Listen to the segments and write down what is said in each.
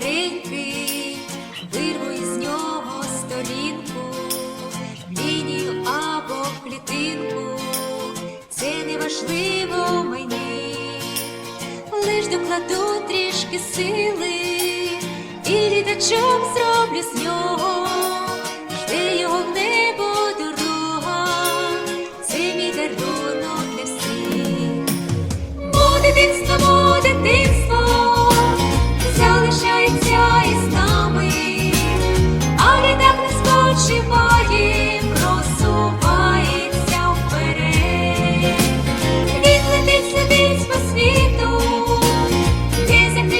старенький, вирву із нього сторінку, лінію або клітинку, це не важливо мені, лиш докладу трішки сили, і літачок зроблю з нього.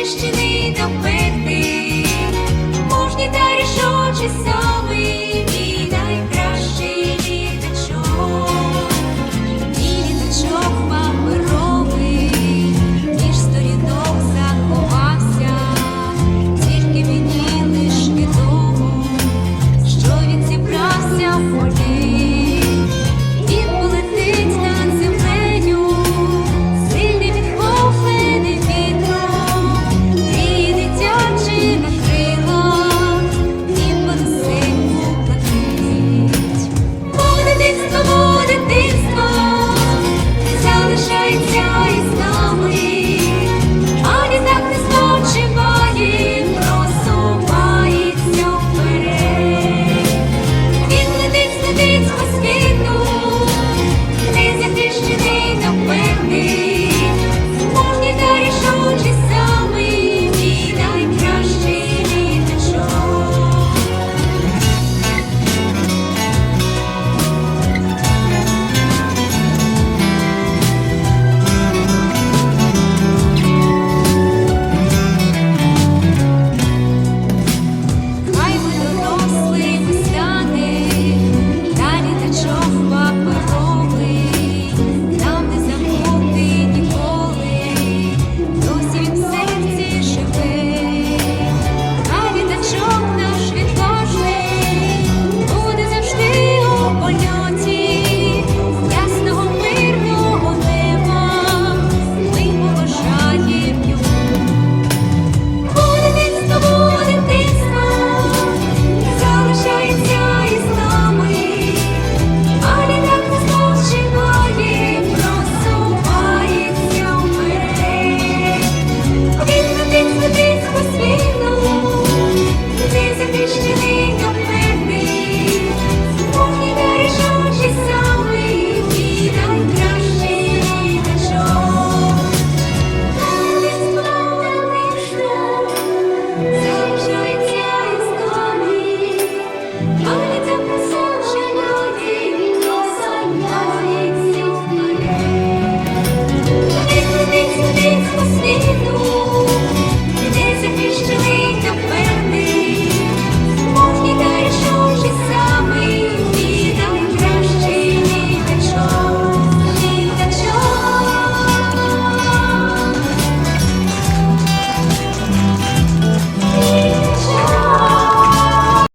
mieści